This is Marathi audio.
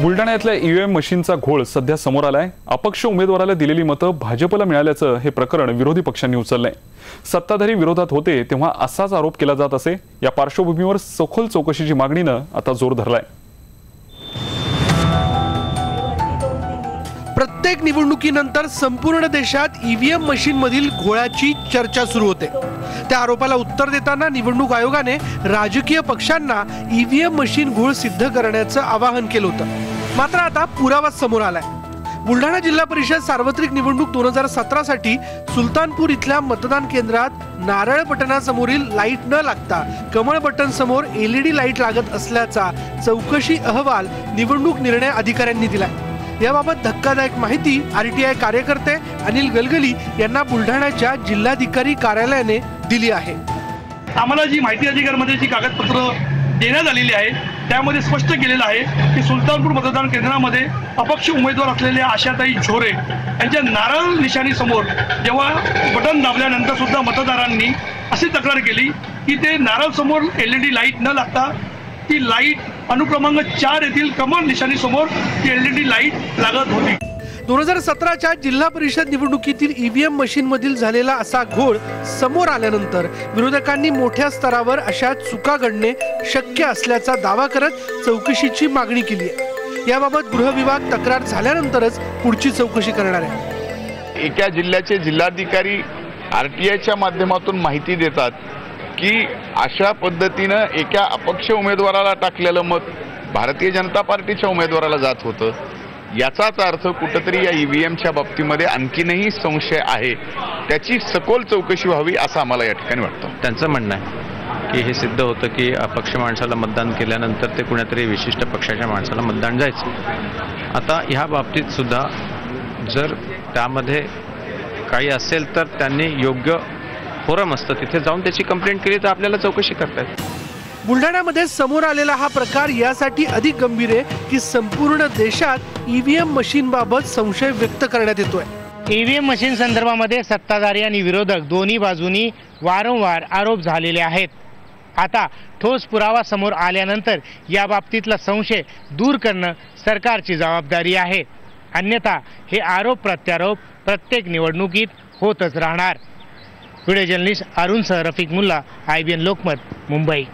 बुलढाण्यातल्या ईव्हीएम मशीनचा घोळ सध्या समोर आलाय. अपक्ष उमेदवाराला दिलेली मतं भाजपला मिळाल्याचं हे प्रकरण विरोधी पक्षांनी उचललंय. सत्ताधारी विरोधात होते तेव्हा असाच आरोप केला जात असे. या पार्श्वभूमीवर सखोल चौकशीची मागणीनं आता जोर धरलाय. प्रत्येक निवडणुकीनंतर संपूर्ण देशात ईव्हीएम मशीन मधील घोळाची चर्चा सुरू होते. त्या आरोपाला उत्तर देताना निवडणूक आयोगाने राजकीय पक्षांना ईव्हीएम मशीन घोळ सिद्ध करण्याचं आवाहन केलं होतं. मात्र आता पुरावा समोर आलाय. बुलढाणा जिल्हा परिषद सार्वत्रिक निवडणूक दोन हजार सतरा साठी सुलतानपूर इथल्या मतदान केंद्रात नारळ बटनासमोरील लाइट न लागता कमळ बटन समोर एलईडी लाइट लागत असल्याचा चौकशी अहवाल निवडणूक निर्णय अधिकाऱ्यांनी दिलाय. याबाबत धक्कादायक माहिती आरटीआय कार्यकर्ते अनिल गलगली यांना बुलढाण्याच्या जिल्हाधिकारी कार्यालयाने दिली आहे. आम्हाला जी माहिती अधिकारमध्ये जी कागदपत्र देण्यात आलेली आहे त्यामध्ये स्पष्ट केलेलं आहे की सुलतानपूर मतदान केंद्रामध्ये अपक्ष उमेदवार असलेल्या आशाताई झोरे यांच्या नारळ निशाणीसमोर जेव्हा बटन दाबल्यानंतर सुद्धा मतदारांनी अशी तक्रार केली की ते नारळ समोर एल ई डी लाइट न लागता ती लाइट अनुक्रमांक चार येथील कमल निशाणीसमोर ती एल ई डी लाइट लागत होती. दोन हजार सतराच्या जिल्हा परिषद निवडणुकीतील ईव्हीएम मशीन मधील झालेला असा घोळ समोर आल्यानंतर विरोधकांनी मोठ्या स्तरावर अशा चुका घडणे शक्य असल्याचा दावा करत चौकशीची मागणी केली आहे. याबाबत गृह विभाग तक्रार झाल्यानंतरच पुढची चौकशी करणार आहे. एका जिल्ह्याचे जिल्हाधिकारी आर टी आयच्या माध्यमातून माहिती देतात की अशा पद्धतीनं एका अपक्ष उमेदवाराला टाकलेलं मत भारतीय जनता पार्टीच्या उमेदवाराला जात होतं. याचाच अर्थ कुठंतरी या ई व्ही एमच्या बाबतीमध्ये आणखीनही संशय आहे. त्याची सखोल चौकशी व्हावी असं आम्हाला या ठिकाणी वाटतं. त्यांचं म्हणणं आहे की हे सिद्ध होतं की अपक्ष माणसाला मतदान केल्यानंतर ते कुणातरी विशिष्ट पक्षाच्या माणसाला मतदान जायचं. आता ह्या बाबतीत सुद्धा जर त्यामध्ये काही असेल तर त्यांनी योग्य फोरम असतं. तिथे जाऊन त्याची कंप्लेंट केली तर आपल्याला चौकशी करता येईल बुलढाण्यामध्ये समोर आलेला हा प्रकार यासाठी अधिक गंभीर आहे की संपूर्ण देशात ईव्हीएम मशीन बाबत संशय व्यक्त करण्यात येतोय. ईव्हीएम मशीन संदर्भामध्ये सत्ताधारी आणि विरोधक दोन्ही बाजूनी वारंवार आरोप झालेले आहेत. आता ठोस पुरावा समोर आल्यानंतर या बाबतीतला संशय दूर करणं सरकारची जबाबदारी आहे. अन्यथा हे आरोप प्रत्यारोप प्रत्येक निवडणुकीत होतच राहणार. Video journalist अरुणसह Rafiq Mulla I B N Lokmat Mumbai.